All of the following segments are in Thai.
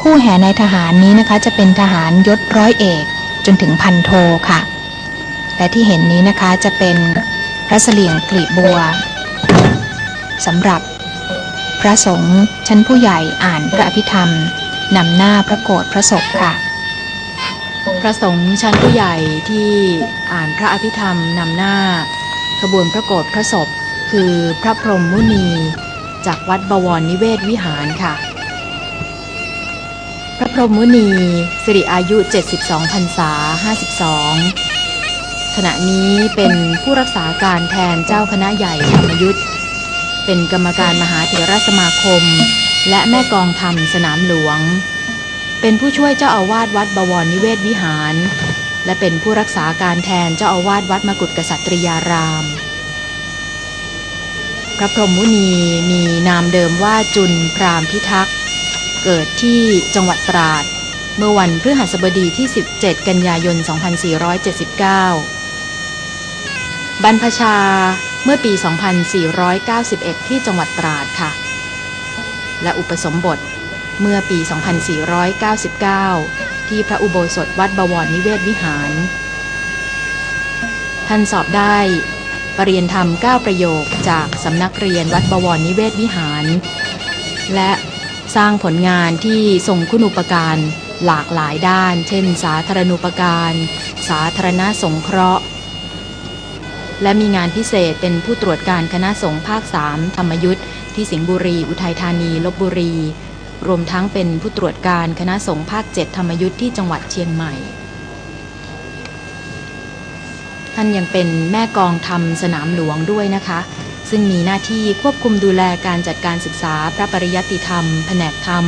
คู่แห่ในทหารนี้นะคะ จะเป็นทหารยศร้อยเอก จนถึงพันโทค่ะ และที่เห็นนี้นะคะจะเป็นพระเสลียงกลีบบัวสำหรับพระสงฆ์ชั้นผู้ใหญ่อ่านพระอภิธรรมนำหน้าพระโกรธพระศพค่ะ พระสงฆ์ชั้นผู้ใหญ่ที่อ่านพระอภิธรรมนำหน้า ขบวนพระโกรธพระศพ คือพระพรหมมุนี จากวัดบวรนิเวศวิหารค่ะ ระพรหมมุนีสิริอายุ 72พรรษา 52 ขณะนี้เป็นผู้รักษาการแทนเจ้าคณะใหญ่ธรรมยุทธเป็นกรรมการมหาเถรสมาคม และแม่กองธรรมสนามหลวง เป็นผู้ช่วยเจ้าอาวาสวัดบวรนิเวศวิหาร และเป็นผู้รักษาการแทนเจ้าอาวาสวัดมกุฏกษัตริยาราม พระพรหมมุนีมีนามเดิมว่าจุนพรามพิทักษ์ เกิดที่จังหวัดตราด เมื่อวันพฤหัสบดีที่ 17 กันยายน 2479 บรรพชาเมื่อปี 2491 ที่จังหวัดตราดค่ะ และอุปสมบทเมื่อปี 2499 ที่พระอุโบสถวัดบวรนิเวศวิหาร ท่านสอบได้ปรริยนธรรม 9 ประโยคจากสำนักเรียนวัดบวรนิเวศวิหาร และ สร้างผลงานที่ทรงคุณูปการหลากหลายด้าน เช่น สาธารณูปการ สาธารณสงเคราะห์ และมีงานพิเศษเป็นผู้ตรวจการคณะสงฆ์ภาค 3 ธรรมยุทธ์ที่สิงห์บุรี อุทัยธานีลบบุรี รวมทั้งเป็นผู้ตรวจการคณะสงฆ์ภาค 7 ธรรมยุทธ์ที่จังหวัดเชียงใหม่ ท่านยังเป็นแม่กองธรรมสนามหลวงด้วยนะคะ ซึ่งมีหน้าที่ควบคุมดูแลการจัดการศึกษาพระปริยัติธรรม แผนกธรรม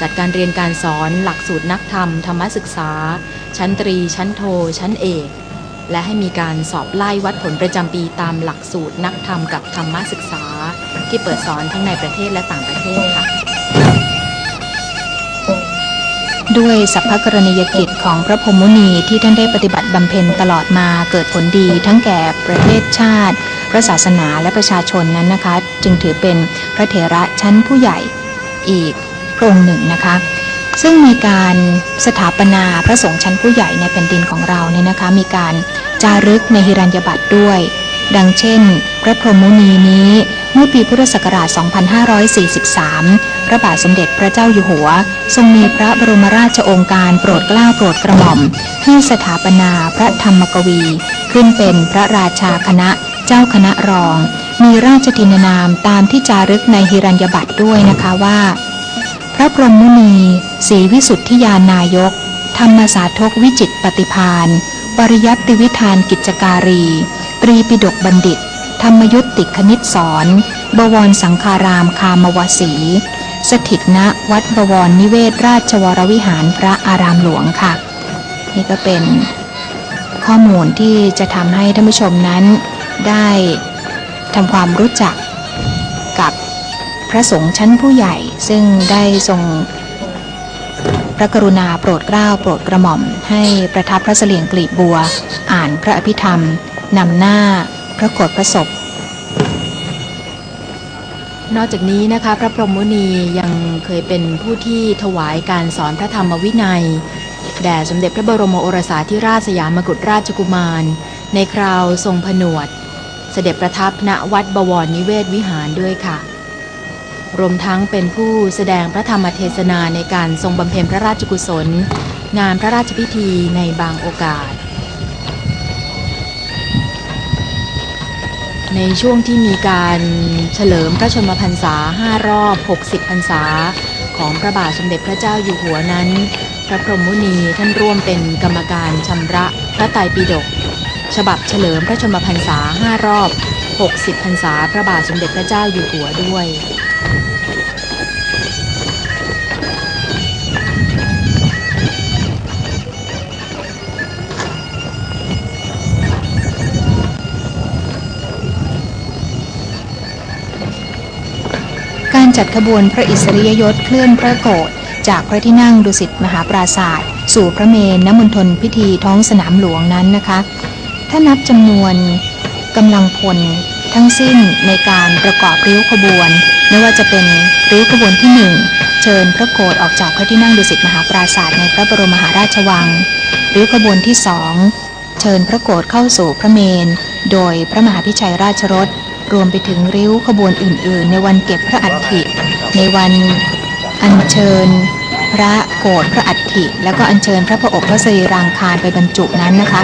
จัดการเรียนการสอนหลักสูตรนักธรรม ธรรมศึกษา ชั้นตรี ชั้นโท ชั้นเอก และให้มีการสอบไล่วัดผลประจำปีตามหลักสูตรนักธรรมกับธรรมศึกษา ที่เปิดสอนทั้งในประเทศและต่างประเทศค่ะด้วยสัพพกรณียกิจของพระพรหมมุนีที่ท่านได้ปฏิบัติบำเพ็ญตลอดมาเกิดผลดีทั้งแก่ประเทศชาติ พระศาสนาและประชาชนนั้นนะคะ จึงถือเป็นพระเถระชั้นผู้ใหญ่อีกพระองค์หนึ่งนะคะ ซึ่งมีการสถาปนาพระสงฆ์ชั้นผู้ใหญ่ในแผ่นดินของเราเนี่ยนะคะ มีการจารึกในหิรัญญบัตรด้วย ดังเช่น พระพรหมมุนีนี้เมื่อปีพุทธศักราช 2543 พระบาทสมเด็จพระเจ้าอยู่หัว ทรงมีพระบรมราชโองการโปรดเกล้าโปรดกระหม่อม ให้สถาปนาพระธรรมกวี ขึ้นเป็นพระราชาคณะ เจ้าคณะรอง มีราชทินนามตามที่จารึกในหิรัญญบัตรด้วยนะคะว่า พระพรหมมุนีศรีวิสุทธิยานายก ธรรมสาธกวิจิตปฏิพานปริยัติวิธานกิจการี ตรีปิฎกบัณฑิต ธรรมยุติคณิตสอน บวรสังคารามคามวสี สถิตณวัดบวรนิเวศราชวรวิหารพระอารามหลวงค่ะ นี่ก็เป็นข้อมูลที่จะทำให้ท่านผู้ชมนั้น ได้ทำความรู้จักกับพระสงฆ์ชั้นผู้ใหญ่ซึ่งได้ทรงพระกรุณาโปรดเกล้าโปรดกระหม่อม ให้ประทับพระเสลียงกลีบบัว อ่านพระอภิธรรมนำหน้าพระโกรธพระศพนอกจากนี้นะคะ พระพรหมมุนียังเคยเป็นผู้ที่ถวายการสอนพระธรรมวินัยแด่สมเด็จพระบรมโอรสาธิราชสยามกุฎราชกุมาร ในคราวทรงผนวด เสด็จประทับณวัดบวรนิเวศวิหารด้วยค่ะ รวมทั้งเป็นผู้แสดงพระธรรมเทศนาในการทรงบำเพ็ญพระราชกุศล งานพระราชพิธีในบางโอกาส ในช่วงที่มีการเฉลิมพระชนมพรรษา 5 รอบ 60 พรรษา ของพระบาทสมเด็จพระเจ้าอยู่หัวนั้น พระพรหมมุนีท่านร่วมเป็นกรรมการชำระพระไตรปิฎก ฉบับเฉลิมพระชนมพรรษา 5 รอบ 60 พรรษาพระบาทสมเด็จพระเจ้าอยู่หัวด้วยการจัดขบวนพระอิสริยยศเคลื่อนพระโกรธจากพระที่นั่งดุสิตมหาปราศาสตร์สู่พระเมรุนมณฑลพิธีท้องสนามหลวงนั้นนะคะ ถ้านับจำนวนกำลังพลทั้งสิ้นในการประกอบริ้วขบวน ไม่ว่าจะเป็นริ้วขบวนที่หนึ่งเชิญพระโกรธออกจากพระที่นั่งดุสิตมหาปราศาสตร์ในพระบรมมหาราชวัง ริ้วขบวนที่สองเชิญพระโกรธเข้าสู่พระเมน โดยพระมหาพิชัยราชรถรวมไปถึงริ้วขบวนอื่น ๆ ในวันเก็บพระอัฐิในวันอัญเชิญ พระโกรธพระอัฐิแล้วก็อัญเชิญพระพระอบพระสรีรางคารไปบรรจุนั้นนะคะ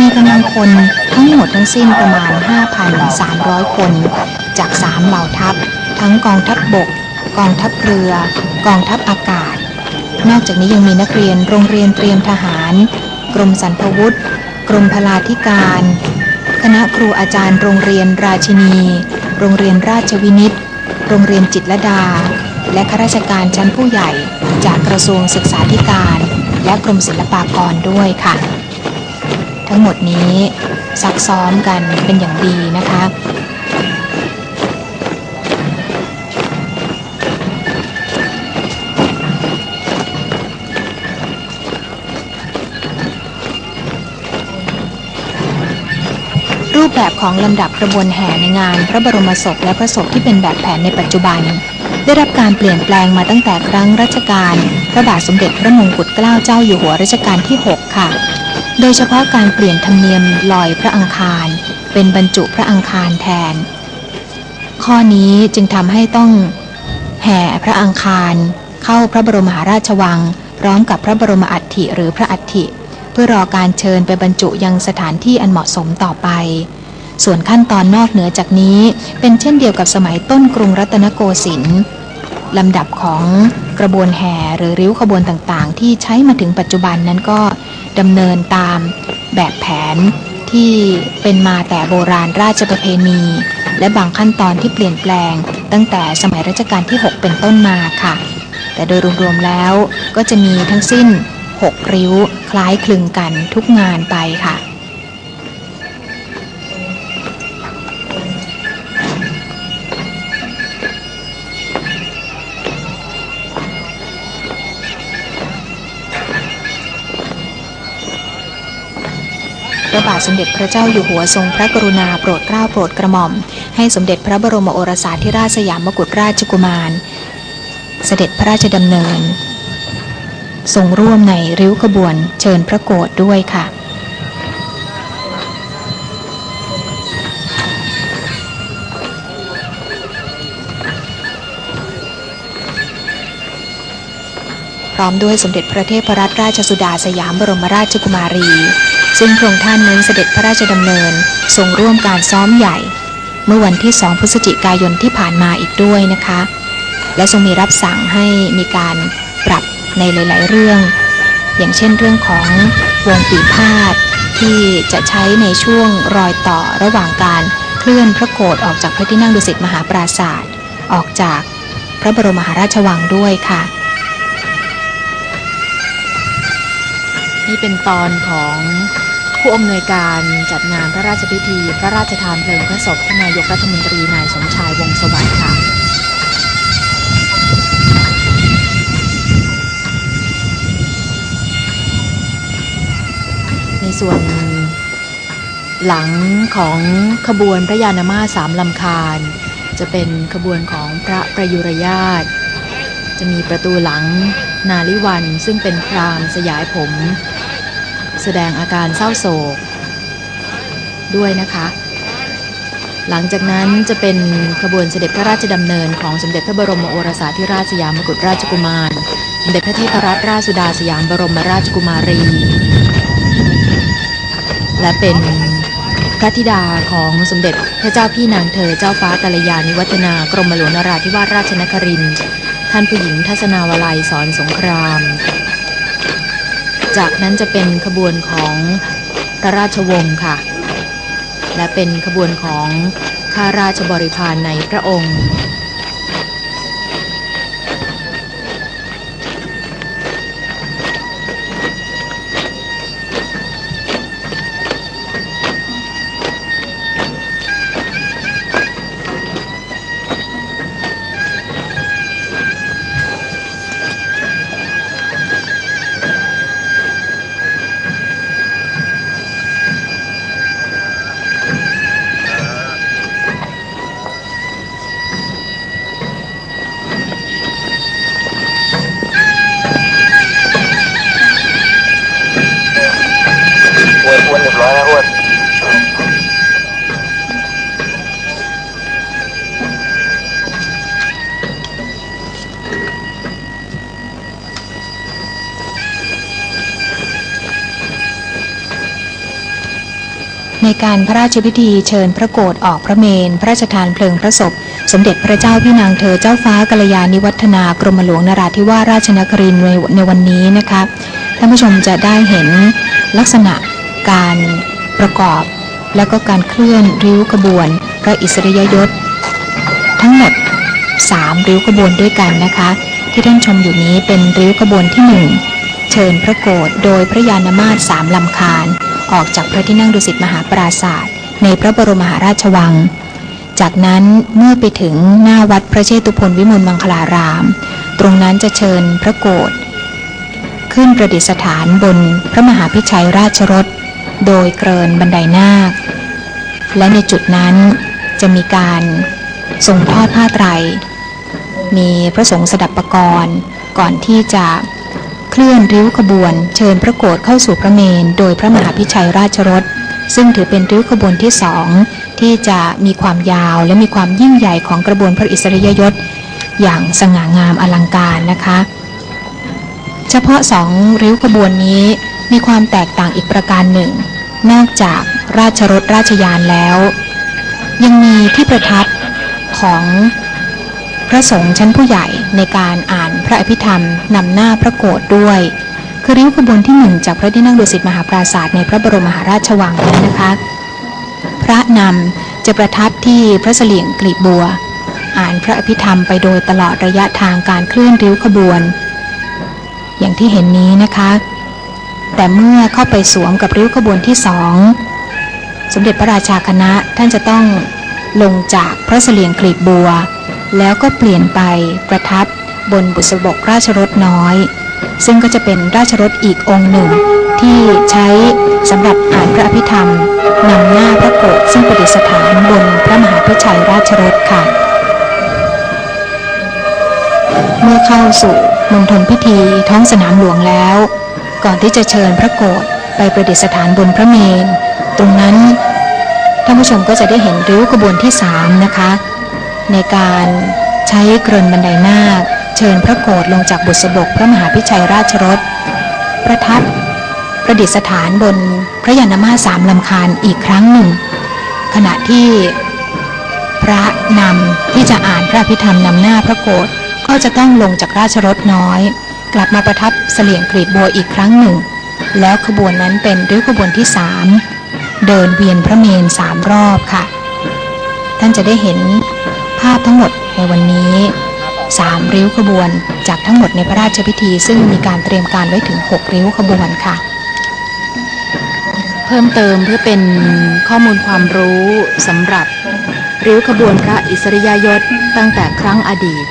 มีกำลังคนทั้งหมดทั้งสิ้นประมาณ 5,300 คน จาก 3 เหล่าทัพ ทั้งกองทัพบบก กองทัพเรือ กองทัพอากาศ นอกจากนี้ยังมีนักเรียนโรงเรียนเตรียมทหาร กรมสรรพวุฒิกรมพลาธิการ คณะครูอาจารย์โรงเรียนราชินี โรงเรียนราชวินิต โรงเรียนจิตรดา และข้าราชการชั้นผู้ใหญ่ จากกระทรวงศึกษาธิการ และกรมศิลปากรด้วยค่ะ ทั้งหมดนี้ซักซ้อมกันเป็นอย่างดีนะคะรูปแบบของลำดับกระบวนแห่ในงานพระบรมศพและพระศพที่เป็นแบบแผนในปัจจุบัน ได้รับการเปลี่ยนแปลงมาตั้งแต่ครั้งรัชกาลพระบาทสมเด็จพระมงกุฎเกล้าเจ้าอยู่หัวรัชกาลที่ 6 ค่ะ โดยเฉพาะการเปลี่ยนธรรมเนียมลอยพระอังคาร เป็นบรรจุพระอังคารแทน ข้อนี้จึงทำให้ต้องแห่พระอังคาร เข้าพระบรมมหาราชวัง พร้อมกับพระบรมอัฐิหรือพระอัฐิเพื่อรอการเชิญไปบรรจุยังสถานที่อันเหมาะสมต่อไป ส่วนขั้นตอนนอกเหนือจากนี้เป็นเช่นเดียวกับสมัยต้นกรุงรัตนโกสินทร์ลำดับของกระบวนแห่หรือริ้วขบวนต่างๆ ที่ใช้มาถึงปัจจุบันนั้นก็ดำเนินตามแบบแผนที่เป็นมาแต่โบราณราชประเพณี และบางขั้นตอนที่เปลี่ยนแปลง ตั้งแต่สมัยรัชกาลที่ 6 เป็นต้นมาค่ะ แต่โดยรวมๆแล้วก็จะมีทั้งสิ้น 6 ริ้วคล้ายคลึงกันทุกงานไปค่ะ ระบาทสมเด็จพระเจ้าอยู่หัวทรงพระกรุณาโปรดเกล้าโปรดกระหม่อม ให้สมเด็จพระบรมโอรสาธิราชสยามกุฎราชกุมาร เสด็จพระราชดำเนิน ทรงร่วมในริ้วขบวนเชิญพระโกรธด้วยค่ะพร้อมด้วยสมเด็จพระเทพรัตนราชสุดาสยามบรมราชกุมารี ซึ่งพระองค์ท่านนั้นเสด็จพระราชดำเนินทรงร่วมการซ้อมใหญ่ เมื่อวันที่2พฤศจิกายนที่ผ่านมาอีกด้วยนะคะ และทรงมีรับสั่งให้มีการปรับในหลาย ๆ เรื่อง อย่างเช่นเรื่องของวงปีพาดที่จะใช้ในช่วงรอยต่อระหว่างการเคลื่อนพระโกรธออกจากพระที่นั่งดุสิตมหาปราศาสตร์ออกจากพระบรมมหาราชวังด้วยค่ะ นี่เป็นตอนของ ผู้อำนวยการจัดงานพระราชพิธี พระราชทานเพลิงพระศพท่านนายกรัฐมนตรีนายสมชายวงสวัสดิ์ค่ะในส่วนหลังของขบวนพระยานามาสามลำคาญ จะเป็นขบวนของพระประยุรญาตจะมีประตูหลังนาลิวันซึ่งเป็นพรามสยายผม แสดงอาการเศร้าโศก ด้วยนะคะ หลังจากนั้นจะเป็นขบวนเสด็จพระราชดำเนินของสมเด็จพระบรมโอรสาธิราชสยามกุฎราชกุมาร สมเด็จพระเทพรัตนราชสุดาสยามบรมราชกุมารี และเป็นพระธิดาของสมเด็จพระเจ้าพี่นางเธอเจ้าฟ้ากัลยาณิวัฒนากรมหลวงนราธิวาสราชนครินทร์ท่านผู้หญิงทัศนาวลัยสอนสงคราม จากนั้นจะเป็นขบวนของพระราชวงศ์ค่ะ และเป็นขบวนของข้าราชบริพารในพระองค์ การพระราชพิธีเชิญพระโกรธออกพระเมน พระราชทานเพลิงพระศพ สมเด็จพระเจ้าพี่นางเธอเจ้าฟ้ากัลยาณิวัฒนากรมหลวงนราธิวาสราชนครินในในวันนี้นะคะท่านผู้ชมจะได้เห็นลักษณะการประกอบ แล้วก็การเคลื่อนริ้วขบวนพระอิสริยยศ ทั้งหมด 3 ริ้วขบวนด้วยกันนะคะ ที่ท่านชมอยู่นี้เป็นริ้วขบวนที่ 1 เชิญพระโกรธโดยพระยานมาตรสามลำคาญ ออกจากพระที่นั่งดุสิตมหาปราศาสตร์ในพระบรมมหาราชวัง จากนั้นเมื่อไปถึงหน้าวัดพระเชตุพนวิมลมังคลาราม ตรงนั้นจะเชิญพระโกรธขึ้นประดิษฐานบนพระมหาพิชัยราชรถ โดยเกรินบันไดนาค และในจุดนั้นจะมีการทรงทอดผ้าไตร มีพระสงฆ์สดับประกรณ์ก่อนที่จะ เคลื่อนริ้วขบวน เชิญพระโกรธเข้าสู่พระเมน โดยพระมหาพิชัยราชรถซึ่งถือเป็นริ้วขบวนที่สองที่จะมีความยาวและมีความยิ่งใหญ่ของกระบวนพระอิสริยยศ อย่างสง่างามอลังการนะคะ เฉพาะสองริ้วขบวนนี้มีความแตกต่างอีกประการหนึ่ง นอกจากราชรถราชยานแล้ว ยังมีที่ประทับของ พระสงฆ์ชั้นผู้ใหญ่ในการอ่านพระอภิธรรมนำหน้าพระโกรธด้วยคือริ้วขบวนที่หนึ่งจากพระที่นั่งดุสิตมหาปราศาสตร์ในพระบรมมหาราชวังนั้นนะคะ พระนำจะประทับที่พระเสลียงกลีบบัว อ่านพระอภิธรรมไปโดยตลอดระยะทางการเคลื่อนริ้วขบวน อย่างที่เห็นนี้นะคะ แต่เมื่อเข้าไปสวมกับริ้วขบวนที่สองสมเด็จพระราชาคณะท่านจะต้องลงจากพระเสลียงกลีบบัว แล้วก็เปลี่ยนไปประทับ บนบุษบกราชรถน้อย ซึ่งก็จะเป็นราชรถอีกองค์หนึ่ง ที่ใช้สำหรับอ่านพระอภิธรรมนำหน้าพระโกรธซึ่งประดิษฐานบนพระมหาพิชัยราชรถค่ะ เมื่อเข้าสู่มณฑลพิธีท้องสนามหลวงแล้ว ก่อนที่จะเชิญพระโกรธไปประดิษฐานบนพระเมนตรงนั้นท่านผู้ชมก็จะได้เห็นริ้วขบวนที่สามนะคะ ในการใช้เกรนบันไดนาค เชิญพระโกรธลงจากบุษบกพระมหาพิชัยราชรถ ประทับประดิษฐานบนพระยานมาสามลำคาญอีกครั้งหนึ่ง ขณะที่พระนำที่จะอ่านพระอภิธรรมนำหน้าพระโกรธก็จะต้องลงจากราชรถน้อย กลับมาประทับเสลี่ยงกรีบบัวอีกครั้งหนึ่ง แล้วขบวนนั้นเป็นริ้วยขบวนที่สามเดินเวียนพระเมนสามรอบค่ะ ท่านจะได้เห็น ภาพทั้งหมดในวันนี้สามริ้วขบวนจากทั้งหมดในพระราชพิธีซึ่งมีการเตรียมการไว้ถึง 6 ริ้วขบวนค่ะ เพิ่มเติมเพื่อเป็นข้อมูลความรู้สำหรับริ้วขบวนพระอิสริยยศตั้งแต่ครั้งอดีต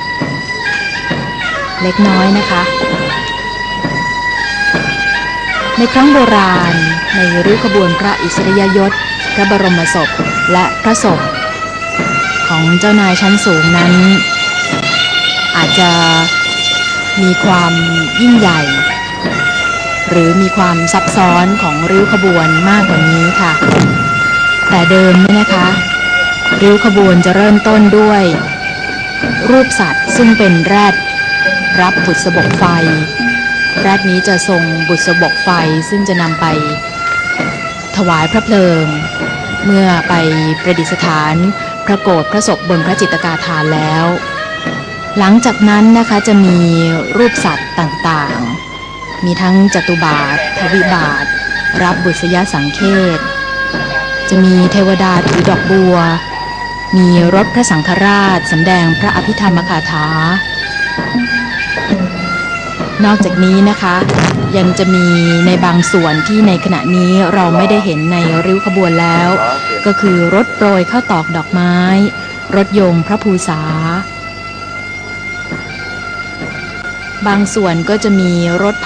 เล็กน้อยนะคะ ในครั้งโบราณในริ้วขบวนพระอิสริยยศพระบรมศพและพระศพ ของเจ้านายชั้นสูงนั้น อาจจะมีความยิ่งใหญ่ หรือมีความซับซ้อนของริ้วขบวนมากกว่านี้ค่ะ แต่เดิมเนี่ยนะคะ ริ้วขบวนจะเริ่มต้นด้วย รูปสัตว์ซึ่งเป็นแรด รับบุษบกไฟ แรดนี้จะทรงบุษบกไฟซึ่งจะนำไป ถวายพระเพลิง เมื่อไปประดิษฐาน พระโกรธพระศพบนพระจิตกาธานแล้ว หลังจากนั้นนะคะจะมีรูปสัตว์ต่างๆ มีทั้งจตุบาท ทวิบาท รับบุษยสังเขตจะมีเทวดาถือดอกบัว มีรถพระสังฆราชสำแดงพระอภิธรรมคาถา นอกจากนี้นะคะ ยังจะมีในบางส่วนที่ในขณะนี้เราไม่ได้เห็นในริ้วขบวนแล้ว ก็คือรถโปรยข้าวตอกดอกไม้ รถโยงพระภูษา บางส่วนก็จะมีรถ